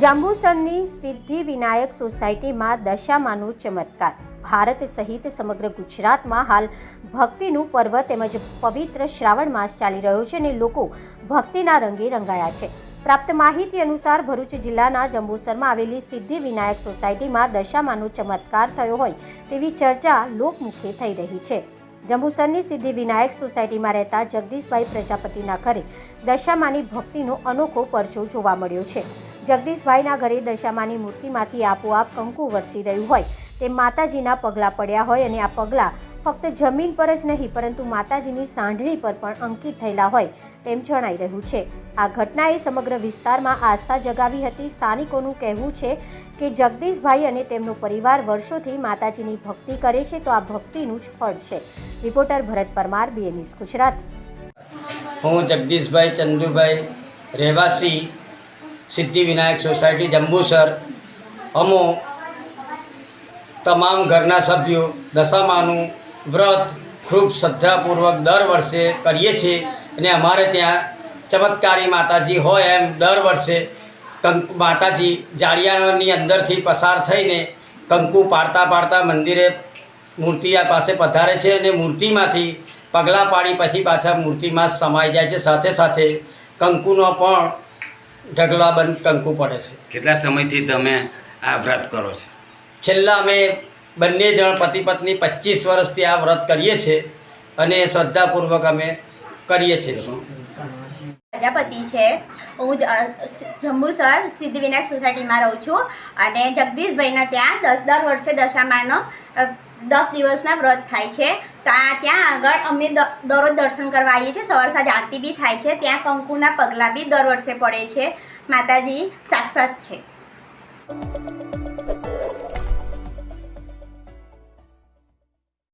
જાંબુસરની સિદ્ધિ વિનાયક સોસાયટીમાં દશામાનો ચમત્કાર. ભારત સહિત સમગ્ર ગુજરાતમાં હાલ ભક્તિનું પર્વ તેમજ પવિત્ર શ્રાવણ માસ ચાલી રહ્યો છે અને લોકો ભક્તિના રંગે રંગાયા છે. પ્રાપ્ત માહિતી અનુસાર ભરૂચ જિલ્લાના જંબુસરમાં આવેલી સિદ્ધિ વિનાયક સોસાયટીમાં દશામાનો ચમત્કાર થયો હોય તેવી ચર્ચા લોકમુખે થઈ રહી છે. જંબુસરની સિદ્ધિ વિનાયક સોસાયટીમાં રહેતા જગદીશભાઈ પ્રજાપતિના ઘરે દશામાની ભક્તિનો અનોખો પરચો જોવા મળ્યો છે. જગદીશભાઈના ઘરે દશામાની મૂર્તિમાંથી આપોઆપ કંકુ વરસી રહ્યું હોય. તે માતાજીના પગલાં પડ્યા હોય અને આ પગલાં ફક્ત જમીન પર જ નહીં, પરંતુ માતાજીની સાંઢણી પર પણ અંકિત થયેલા હોય તેમ જણાઈ રહ્યું છે. આ ઘટનાએ સમગ્ર વિસ્તારમાં આસ્થા જગાવી હતી. સ્થાનિકોનું કહેવું છે કે જગદીશભાઈ અને તેમનો પરિવાર વર્ષોથી માતાજીની ભક્તિ કરે છે, તો આ ભક્તિનું જ ફળ છે. Reporter Bharat Parmar BNS Gujarat. હું જગદીશભાઈ ચંદુભાઈ રહેવાસી સિદ્ધિ વિનાયક સોસાયટી, જંબુસર, અમો, તમામ ઘરના સભ્યો, દશામાનું વ્રત ખૂબ શ્રદ્ધાપૂર્વક દર વર્ષે કરીએ છીએ અને અમારે ત્યાં ચમત્કારી માતાજી હોય એમ દર વર્ષે કંક માતાજી જાળિયાની અંદરથી પસાર થઈને કંકુ પાડતા પાડતા મંદિરે મૂર્તિ પાસે પધારે છે અને મૂર્તિમાંથી પગલાં પાડી પછી પાછા મૂર્તિમાં સમાઈ જાય છે. સાથે સાથે કંકુનો પણ ઢગલાબંધ ટંકુ પડે છે. કેટલા સમયથી તમે આ વ્રત કરો છો? છેલ્લા અમે બંને જણ પતિ પત્ની પચીસ વર્ષથી આ વ્રત કરીએ છીએ અને શ્રદ્ધાપૂર્વક અમે કરીએ છીએ. પ્રજાપતિ છે. હું જંબુસર સિદ્ધિવિનાયક સોસાયટીમાં રહું છું અને જગદીશભાઈના ત્યાં દસ દર વર્ષે દશામાનો દસ દિવસના વ્રત થાય છે. ત્યાં આગળ અમે દરરોજ દર્શન કરવા આવીએ છીએ. સવાર સાંજ આરતી બી થાય છે. ત્યાં કંકુના પગલાં બી દર વર્ષે પડે છે. માતાજી સાક્ષાત છે.